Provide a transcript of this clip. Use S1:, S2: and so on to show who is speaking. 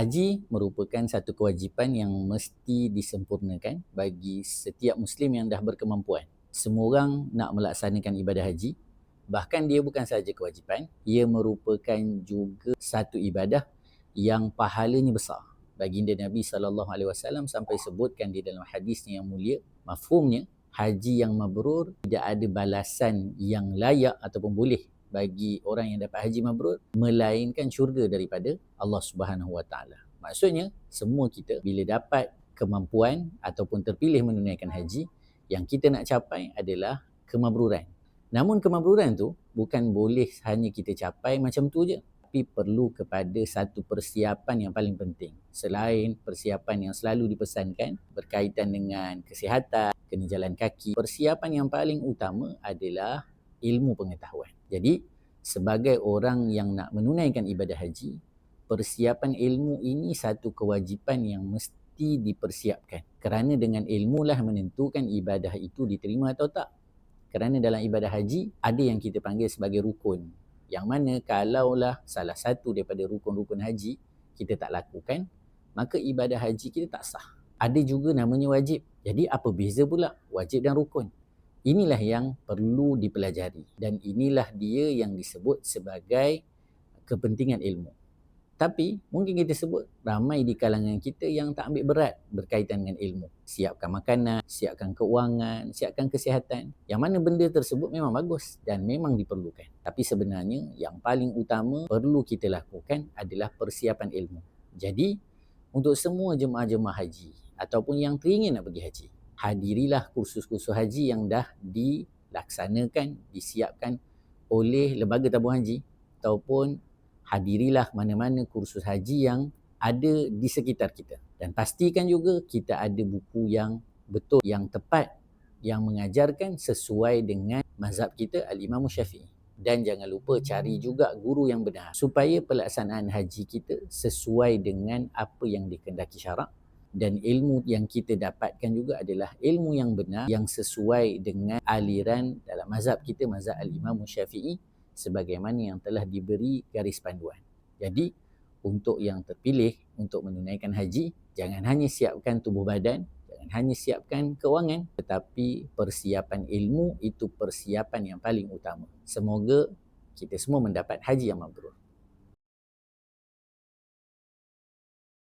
S1: Haji merupakan satu kewajipan yang mesti disempurnakan bagi setiap Muslim yang dah berkemampuan. Semua orang nak melaksanakan ibadah haji. Bahkan dia bukan sahaja kewajipan, ia merupakan juga satu ibadah yang pahalanya besar. Baginda Nabi SAW sampai sebutkan di dalam hadisnya yang mulia, mafhumnya, haji yang mabrur tidak ada balasan yang layak ataupun boleh bagi orang yang dapat haji mabrur melainkan syurga daripada Allah Subhanahu Wa Taala. Maksudnya semua kita bila dapat kemampuan ataupun terpilih menunaikan haji yang kita nak capai adalah kemabruran. Namun kemabruran tu bukan boleh hanya kita capai macam tu je tapi perlu kepada satu persiapan yang paling penting. Selain persiapan yang selalu dipesankan berkaitan dengan kesihatan, kena jalan kaki, persiapan yang paling utama adalah ilmu pengetahuan. Jadi, sebagai orang yang nak menunaikan ibadah haji, persiapan ilmu ini satu kewajipan yang mesti dipersiapkan. Kerana dengan ilmu lah menentukan ibadah itu diterima atau tak. Kerana dalam ibadah haji, ada yang kita panggil sebagai rukun. Yang mana kalaulah salah satu daripada rukun-rukun haji kita tak lakukan, maka ibadah haji kita tak sah. Ada juga namanya wajib. Jadi apa beza pula wajib dan rukun? Inilah yang perlu dipelajari dan inilah dia yang disebut sebagai kepentingan ilmu. Tapi mungkin kita sebut ramai di kalangan kita yang tak ambil berat berkaitan dengan ilmu. Siapkan makanan, siapkan keuangan, siapkan kesihatan. Yang mana benda tersebut memang bagus dan memang diperlukan. Tapi sebenarnya yang paling utama perlu kita lakukan adalah persiapan ilmu. Jadi untuk semua jemaah-jemaah haji ataupun yang teringin nak pergi haji, hadirilah kursus-kursus haji yang dah dilaksanakan, disiapkan oleh lembaga tabung haji ataupun hadirilah mana-mana kursus haji yang ada di sekitar kita. Dan pastikan juga kita ada buku yang betul, yang tepat, yang mengajarkan sesuai dengan mazhab kita Al-Imam Syafi'i. Dan jangan lupa cari juga guru yang benar supaya pelaksanaan haji kita sesuai dengan apa yang dikendaki syarak dan ilmu yang kita dapatkan juga adalah ilmu yang benar yang sesuai dengan aliran dalam mazhab kita mazhab al-Imam Syafi'i sebagaimana yang telah diberi garis panduan. Jadi untuk yang terpilih untuk menunaikan haji jangan hanya siapkan tubuh badan jangan hanya siapkan kewangan tetapi persiapan ilmu itu persiapan yang paling utama. Semoga kita semua mendapat haji yang mabrur.